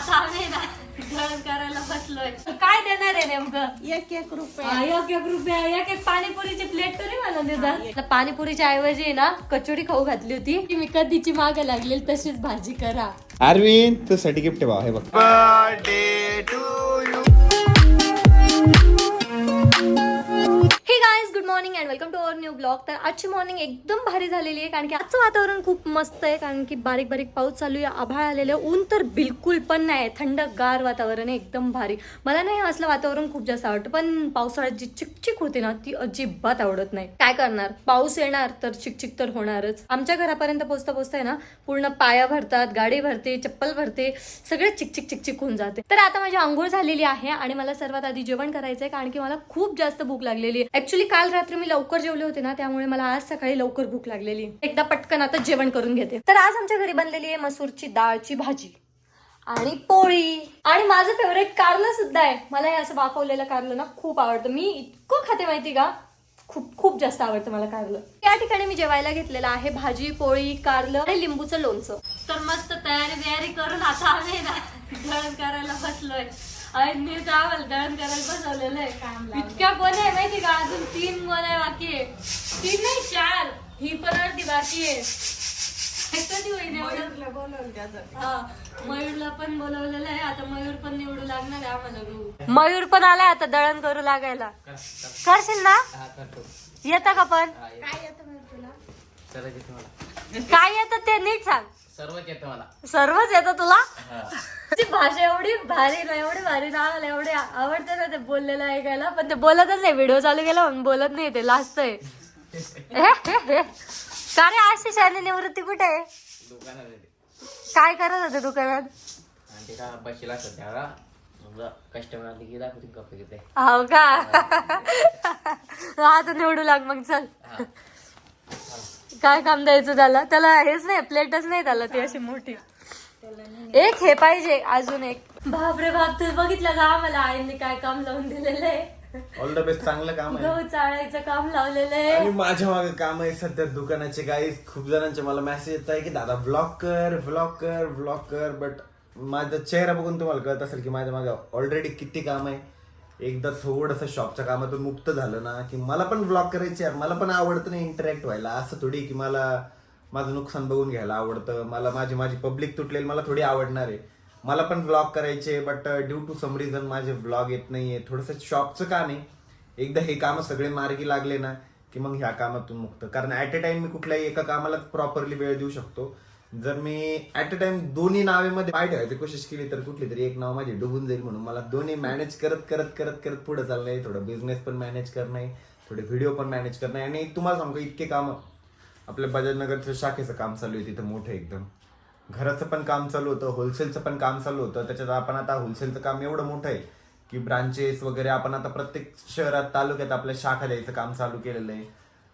आता आम्ही ना दळण करायला बसलोय. काय देणार आहे नेमकं? एक एक रुपये. एक एक रुपया एक एक पाणीपुरीची प्लेट तरी मला देतात. पाणीपुरीच्या ऐवजी आहे ना कचोरी खाऊ घातली होती. की मी कधीची माग लागलेली तशीच भाजी करा. अरविंद तुझ्यासाठी गिफ्ट आहे बा हे बघ. ब्लॉग तर आजची मॉर्निंग एकदम भारी झालेली आहे कारण की आजचं वातावरण खूप मस्त आहे कारण की बारीक बारीक पाऊस चालू आहे आभाळ आलेलं आहे ऊन तर बिलकुल पण नाही थंडगार वातावरण आहे एकदम भारी. मला नाही असलं वातावरण खूप जास्त आवडतं पण पावसाळ्यात जी चिकचिक होते ना ती अजिबात आवडत नाही. काय करणार? पाऊस येणार तर चिकचिक तर होणारच. आमच्या घरापर्यंत पोचता पोहोचताय ना पूर्ण पाया भरतात गाडी भरते चप्पल भरते सगळे चिकचिक चिकचिक होऊन जाते. तर आता माझी आंघोळ झालेली आहे आणि मला सर्वात आधी जेवण करायचंय कारण की मला खूप जास्त भूक लागलेली आहे. ऍक्च्युली काल रात्री मी लवकर जेवले होते ना त्यामुळे मला आज सकाळी लवकर भूक लागलेली. एकदा पटकन आता जेवण करून घेते. तर आज आमच्या घरी बनलेली आहे मसूरची डाळची भाजी. आणि पोळी. आणि माझं फेवरेट कारलं सुद्धा आहे. मला हे असं वाफवलेलं कारलं ना खूप आवडतं. मी इतकं खाते माहिती का? खूप खूप जास्त आवडतं मला कारलं. या ठिकाणी मी जेवायला घेतलेलं आहे भाजी पोळी कारलं आणि लिंबूचं लोणचं. तर मस्त तयारी तयारी करून आता आम्ही ना करायला बसलोय. आणि मी आम्हाला दळण करायला बसवलेलं आहे. इतक्या गोण्या आहे माहिती का? अजून तीन गोण्या बाकी आहे तीन नाही चार. ही पण अर्धी बाकी आहे. हे कधी हा. मयूरला पण बोलवलेलं आहे. आता मयूर पण निवडू लागणार आहे आम्हाला गहू मयूर पण आलाय आता दळण करू लागायला. करशील ना? येतं का पण? काय येतं तुला? काय येतं ते नीट सांग. सर्वच येतं मला. सर्वच येतं तुला? भाषा एवढी भारी ना एवढी भारी ना आम्हाला एवढी आवडते ना ते बोललेलं ऐकायला. पण ते बोलतच नाही व्हिडिओ चालू केला म्हणून बोलत नाही ते लास्ट आहे. का रे आशिष आणि निवृत्ती कुठे आहे? काय करत होते दुकानात? आणि ते का बसला सध्या कस्टमर आले की दाखवते कपडे घेते हो का? आता निवडू लाग मग चल. काय काम द्यायचं त्याला? त्याला हेच नाही प्लेटच नाही त्याला ती अशी मोठी. एक हे पाहिजे अजून एक. बापरे बाप तू बघितलं का आम्हाला? आईने काय काम लावून दिलेलं आहे? ऑल द बेस्ट चांगलं काम आहे. गहू चाळायचं काम लावलेलं आहे. आणि माझ्या मागे काम आहे सध्या दुकानाचे काही खूप जणांचे मला मेसेज येत आहे की दादा ब्लॉक कर ब्लॉक कर ब्लॉक कर. बट माझा चेहरा बघून तुम्हाला कळत असेल की माझ्या मागे ऑलरेडी किती काम आहे. एकदा थोडंसं शॉपच्या कामातून मुक्त झालं ना की मला पण ब्लॉग करायचे आहे. मला पण आवडतं नाही इंटरॅक्ट व्हायला. असं थोडी की मला माझं नुकसान बघून घ्यायला आवडतं. मला माझी माझी पब्लिक तुटलेली मला थोडी आवडणार आहे. मला पण ब्लॉग करायचे but due to some reason माझे व्लॉग येत नाही आहे थोडंसं शॉपचं काम आहे. एकदा हे कामं सगळे मार्गी लागले ना की मग ह्या कामातून मुक्त. कारण ॲट अ टाइम मी कुठल्याही एका कामाला प्रॉपरली वेळ देऊ शकतो. जर मी ॲट अ टाइम दोन्ही नावेमध्ये पाय ठेवायची कोशिश केली तर कुठली तरी एक नाव माझी डुबून जाईल म्हणून. मला दोन्ही मॅनेज करत करत करत करत पुढे चाललंय थोडं बिझनेस पण मॅनेज करणं आहे. थोडे व्हिडिओ पण मॅनेज करणं आहे. आणि तुम्हाला सांगतो इतके कामं आपल्या बजाजनगरचं शाखेचं काम चालू आहे तिथं मोठं एकदम. घराचं पण काम चालू होतं होलसेलचं पण काम चालू होतं. त्याच्यात आपण आता होलसेलचं काम एवढं मोठं आहे की ब्रांचेस वगैरे आपण आता प्रत्येक शहरात तालुक्यात आपल्या शाखा द्यायचं काम चालू केलेलं आहे.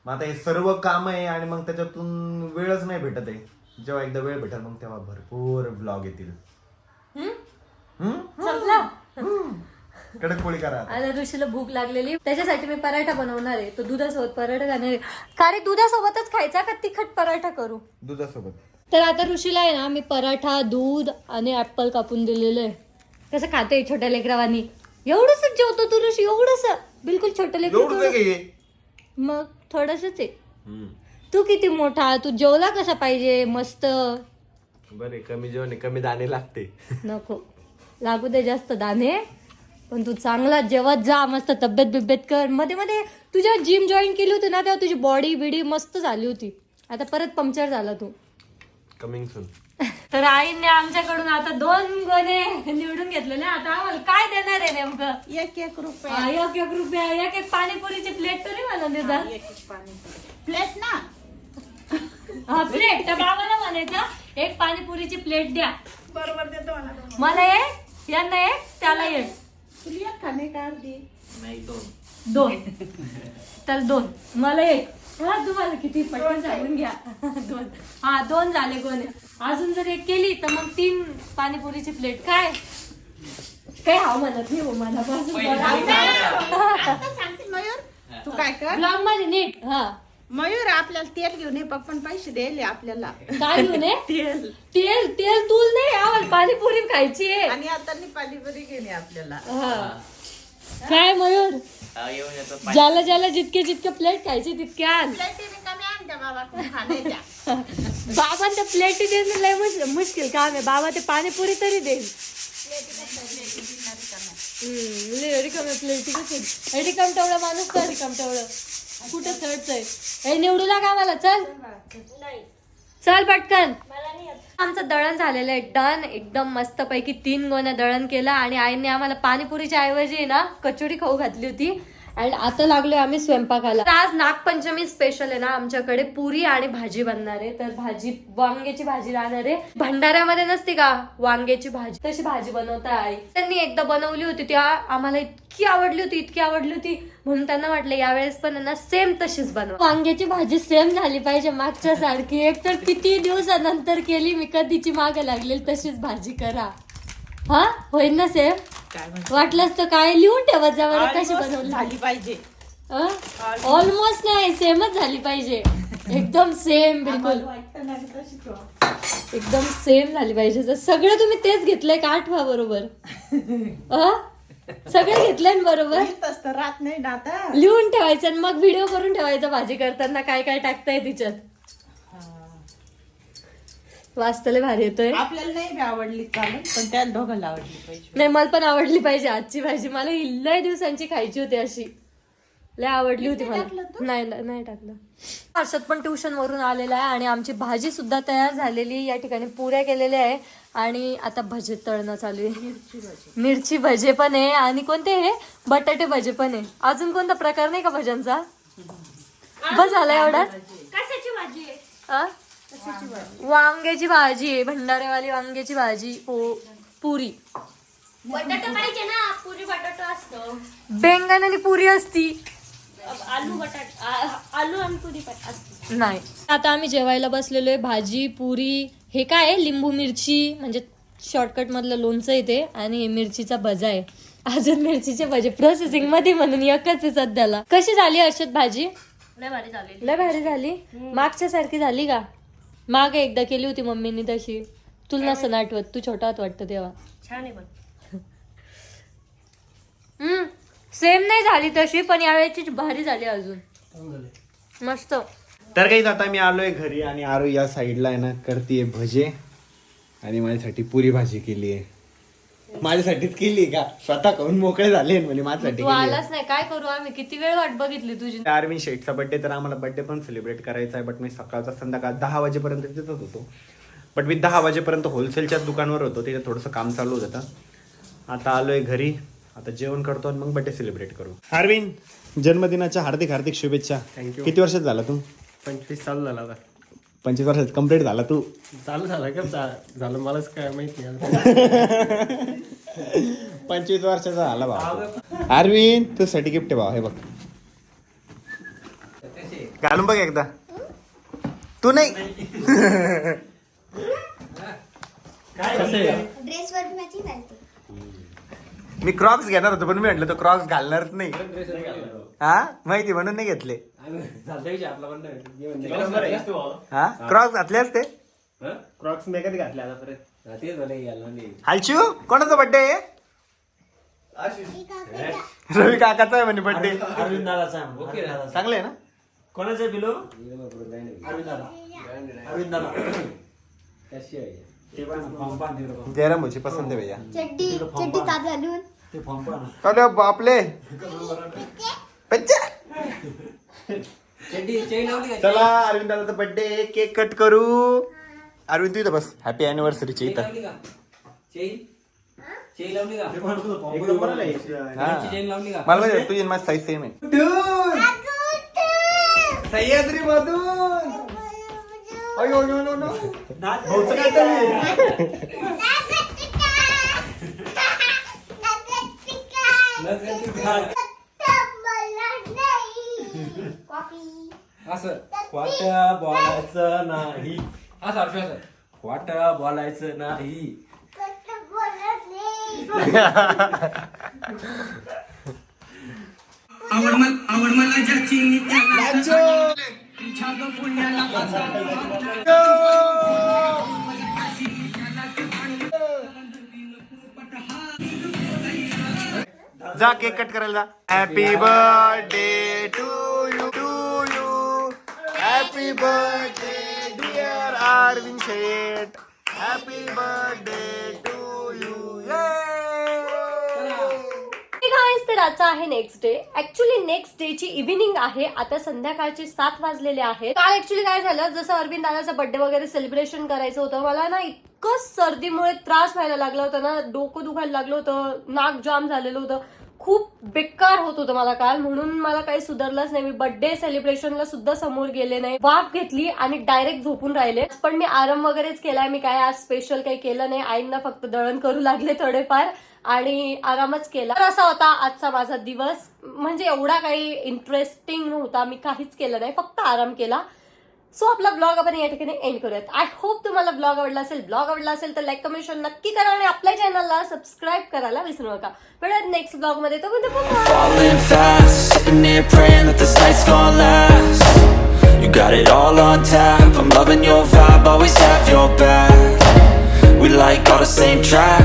मग आता हे सर्व काम आहे आणि मग त्याच्यातून वेळच नाही भेटत आहे. जेव्हा एकदा वेळ भेटेल मग तेव्हा भरपूर ब्लॉग येतील हम्म? संपला कडक पोळी करा आता. आता ऋषीला भूक लागलेली. त्याच्यासाठी मी पराठा बनवणार आहे. तो दुधासोबत पराठा खाणार आहे. का रे दुधासोबतच खायचा का तिखट पराठा करू? दुधासोबत. तर आता ऋषीला आहे ना मी पराठा दूध आणि ऍपल कापून दिलेलं आहे. कसं खातोय छोट्या लेकरावानी? एवढंच जेवतो तू ऋषी एवढंच बिलकुल छोटं एवढं लेकर? मग थोडस आहे. तू किती मोठा तू जेवला कसा पाहिजे? मस्त. बरे कमी जेवण आहे, कमी दाणे लागते. नको. लागू दे जास्त दाणे. पण तू चांगला जेवत जा मस्त तब्येत बिब्येत कर. मध्ये मध्ये तुझ्या जिम जॉईन केली होती ना तेव्हा तुझी बॉडी बिडी मस्त झाली होती. आता परत पंक्चर झाला तू. कमिंग सून तर आईने आमच्याकडून आता दोन गोणे निवडून घेतलेले. आता आम्हाला काय देणार आहे नेमकं? एक एक रुपये. हा, एक एक रुपया एक एक पाणीपुरीची प्लेट तरी मला देतात एक एक पाणी प्लेट ना? हा प्लेट त्या बाबाला म्हणायचं एक पाणीपुरीची प्लेट द्या. बरोबर देतो मला. मला एक यांना एक त्याला एक. तुला एक खाणे का अर्धी? नाही दोन. दोन. तर दोन. मला एक. हा तुम्हाला किती पटकन सांगून घ्या. दोन. हा दोन झाले गोणे. अजून जर एक केली तर मग तीन पाणीपुरीची प्लेट. काय? काय हाव म्हणत नाही हो मला आता सांगते मयूर. तू काय कर? ब्लॉगमध्ये नीट. हा. मयूर आपल्याला तेल घेऊन ये पप्पा पैसे द्यायले आपल्याला. काय घेऊन ये? तेल. तेल तेल तूल नाही आम्हाला पाणीपुरी खायची आहे. आणि आता पाणीपुरी गेली आपल्याला. हा. काय मयूर? हा, येऊन येतो पाय- ज्याला ज्याला जितके जितके प्लेट खायचे तितके आण बाबा कोण खाण्याच्या बाबा त्या प्लेट देणं लय मुश- मुश्किल काम आहे. बाबा ते पाणीपुरी तरी देईल. हम्म, लय रिकाम्या प्लेटी कशी रिकाम तेवढा माणूस तर रिकाम तेवढं. कुठं चढतंय? हे निवडू लागा आम्हाला चल चल पटकन. आमचं दळण झालेलं आहे. डन. एकदम मस्त पैकी तीन गोण्या दळण केलं आणि आईने आम्हाला पाणीपुरीच्या ऐवजी ना कचोरी खाऊ घातली होती. आणि आता लागलोय आम्ही स्वयंपाकाला. तर आज नागपंचमी स्पेशल आहे ना आमच्याकडे पुरी आणि भाजी बनणार आहे. तर भाजी वांग्याची भाजी राहणार आहे. भंडाऱ्यामध्ये नसते का? वांग्याची भाजी. तशी भाजी बनवता आई. त्यांनी एकदा बनवली होती ती आ- आम्हाला इतकी आवडली होती इतकी आवडली होती. म्हणून त्यांना वाटलं यावेळेस पण ना सेम तशीच बनव. वांग्याची भाजी सेम झाली पाहिजे मागच्या सारखी. एक तर किती दिवसानंतर केली मी कधीची माग लागलेली तशीच भाजी करा. हा? होईल ना सेम काय वाटलंच तर काय? लिहून ठेवत जा बरं कशी बनवली? झाली पाहिजे. ऑलमोस्ट नाही सेमच झाली पाहिजे. एकदम सेम बिलकुल. एकदम सेम झाली पाहिजे. सगळं तुम्ही तेच घेतलंय का आठवा बरोबर? अं? सगळं घेतलंय ना बरोबर? तसं तर राहत नाही ना आता. लिहून ठेवायचं आणि मग व्हिडिओ करून ठेवायचा भाजी करताना काय काय टाकताय तिच्यात. वाचतले भारी येतोय. आपल्याला नाही बी आवडली चालेल पण त्या दोघांना आवडली पाहिजे. नाही मला पण आवडली पाहिजे आजची भाजी. मला ही लय दिवसांची खायची होती अशी. लय आवडली होती मला. नाही नाही टाकलं. हर्षद पण ट्युशन वरून आलेला आहे आणि आमची भाजी सुद्धा तयार झालेली आहे. या ठिकाणी पुऱ्या केलेल्या आहे. आणि आता भजे तळणं चालू आहे. मिरची भजे. पण आहे आणि कोणते हे? बटाटे भजे पण आहे. अजून कोणता प्रकार नाही का भज्यांचा? बस झाला एवढाच? आ? वांग्याची भाजी. आहे भंडारेवाली वांग्याची भाजी पो पुरी. बटाटा पाहिजे ना पुरी बटाटा असतो. बेंगण आणि पुरी असती. आलू बटाट आ- आलू आणि पुरी असते. नाही. आता आम्ही जेवायला बसलेलो आहे भाजी पुरी हे काय आहे? लिंबू मिरची म्हणजे शॉर्टकट मधलं लोणचं येते आणि हे मिरचीचा भजा आहे. अजून मिरचीचे भजे. प्रोसेसिंगमध्ये म्हणून एकच आहे सध्याला. कशी झाली हर्षद भाजी? लय भारी झाले. लय भारी झाली? मागच्या सारखी झाली का? माग एकदा केली होती मम्मीनी तशी. तुला नसं आठवत? तू छोटा होत वाटतं तेव्हा. छान आहे पण. हम्म. सेम नाही झाली तशी पण यावेळेची भारी झाली अजून. मस्त. तर काही आता मी आलोय घरी आणि आरो या साईडला आहे ना करते भजे. आणि माझ्यासाठी पुरी भाजी केली आहे माझ्यासाठीच केली का? स्वतः खाऊन मोकळे झाले म्हणजे माझ्यासाठी तू केली आहे. आलाच नाही काय करू आम्ही? किती वेळ वाट बघितली तुझी? अरविंद शेठचा बर्थडे तर आम्हाला बर्थडे पण सेलिब्रेट करायचा आहे बट मी सकाळचा संध्याकाळ दहा वाजेपर्यंत तिथंच होतो. बट मी दहा वाजेपर्यंत होलसेलच्याच दुकानावर होतो तिथे थोडंसं काम चालू होतं आता. आलोय घरी आता जेवण करतो आणि मग बर्थडे सेलिब्रेट करू. अरविंद जन्मदिनाच्या हार्दिक हार्दिक शुभेच्छा. Thank you. किती वर्षात झाला तू? पंचवीस चालू झाला आता. पंचवीस वर्षात कंप्लीट झाला तू? चालू झाला का? झा- झालं मलाच काय माहीत नाही आता. पंचवीस वर्षाचा झाला भाऊ. अरविंद तू साठी गिफ्ट आहे भाऊ हे बघ. घालून बघ एकदा. तू नाही. मी क्रॉक्स घेणार होतो पण मी म्हटलं तो क्रॉक्स घालणारच नाही. हा? माहिती म्हणून नाही घेतले. हा? क्रॉक्स घातले असते? क्रॉक्स हालशू कोणाचा बर्थडे आहे? रवी काकाचा आहे म्हणे बर्थडे अरविंद दादाचा चांगले आहे ना? कोणाचा बिलो? अरविंद दादा अरविंद दादा कशी आहे? ते पण जयराम मुझे पसंद है भैया. चड्डी चड्डी ताप घालून ते फॉर्म अरे बापले. बच्चा चला अरविंद दादाचा बर्थडे केक कट करू. अरविंद तू इथं बस. हॅपी अॅनिव्हर्सरीची इथं. हा. मला माहिती आहे, तुझी आणि माझी साईज सेम आहे. सह्याद्री मधून! अयो, अयो, अयो, अयो. असं वाट बोलायचं नाही. खोट बोलायचं नाही. जा केक कट करायला happy birthday to you to you happy birthday Arvind Sheth. Happy birthday to you guys तर आजचा आहे next day actually next day ची इव्हिनिंग आहे. आता संध्याकाळचे सात वाजलेले आहेत. काल ऍक्च्युली काय झालं? जसं अरविंद दादाचा बर्थडे वगैरे सेलिब्रेशन करायचं होतं मला ना इतकं सर्दीमुळे त्रास व्हायला लागला होता ना. डोकं दुखायला लागलं होतं. नाक जाम झालेलं होतं. खूप बेकार होत होतं मला काल. म्हणून मला काही सुधारलंच नाही. मी बर्थडे सेलिब्रेशनला सुद्धा समोर गेले नाही. वाफ घेतली आणि डायरेक्ट झोपून राहिले. पण मी आराम वगैरेच केलाय. मी काय आज स्पेशल काही केलं नाही. आईंना फक्त दळण करू लागले थोडेफार आणि आरामच केला. तर असा होता आजचा माझा दिवस. म्हणजे एवढा काही इंटरेस्टिंग नव्हता. मी काहीच केलं नाही. फक्त आराम केला. सो आपला ब्लॉग आपण या ठिकाणी एंड करूयात. आय होप तुम्हाला ब्लॉग आवडला असेल ब्लॉग आवडला असेल तर लाईक कमेंट शेअर नक्की करा आणि आपल्या चॅनलला सबस्क्राईब करायला विसरू नका. भेटत नेक्स्ट ब्लॉगमध्ये. तो You got it all on tap. I'm loving your vibe, always have your back. We like all the same track.